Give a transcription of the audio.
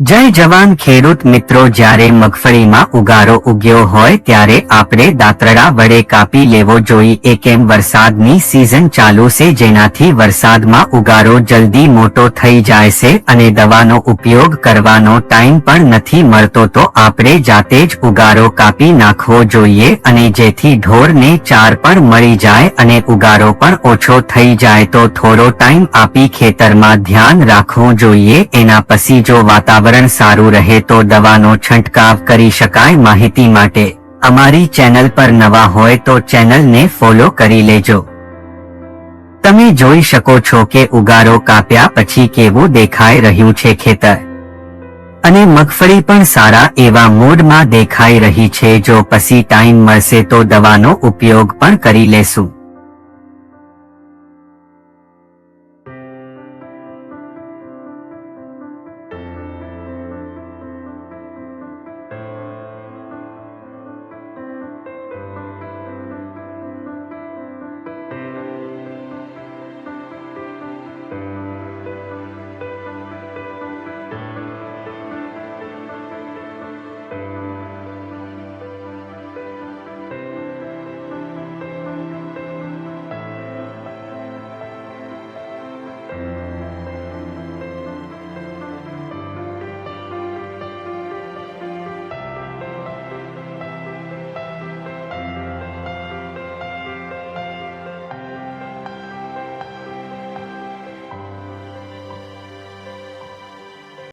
જય જવાન ખેડૂત મિત્રો, જ્યારે મગફળીમાં ઉગારો ઉગ્યો હોય ત્યારે આપણે દાંતરડા વડે કાપી લેવો જોઈએ. કેમ વરસાદની સિઝન ચાલુ છે, જેનાથી વરસાદમાં ઉગારો જલ્દી મોટો થઈ જાય છે અને દવાનો ઉપયોગ કરવાનો ટાઈમ પણ નથી મળતો, તો આપણે જાતે જ ઉગારો કાપી નાખવો જોઈએ અને જેથી ઢોરને ચાર પણ મળી જાય અને ઉગારો પણ ઓછો થઈ જાય. તો થોડો ટાઈમ આપી ખેતરમાં ધ્યાન રાખવું જોઈએ. એના પછી જો વાતાવરણ સારું રહે તો દવાનો છંટકાવ કરી શકાય માહિતી માટે. અમારી ચેનલ પર નવા હોય તો ચેનલને ફોલો કરી લેજો. તમે જોઈ શકો છો કે ઉગારો કાપ્યા પછી કેવું દેખાઈ રહ્યું છે ખેતર. અને મગફળી પણ સારા એવા મૂડમાં દેખાઈ રહી છે જો પછી ટાઈમ મળશે તો દવાનો ઉપયોગ પણ કરી લેશું.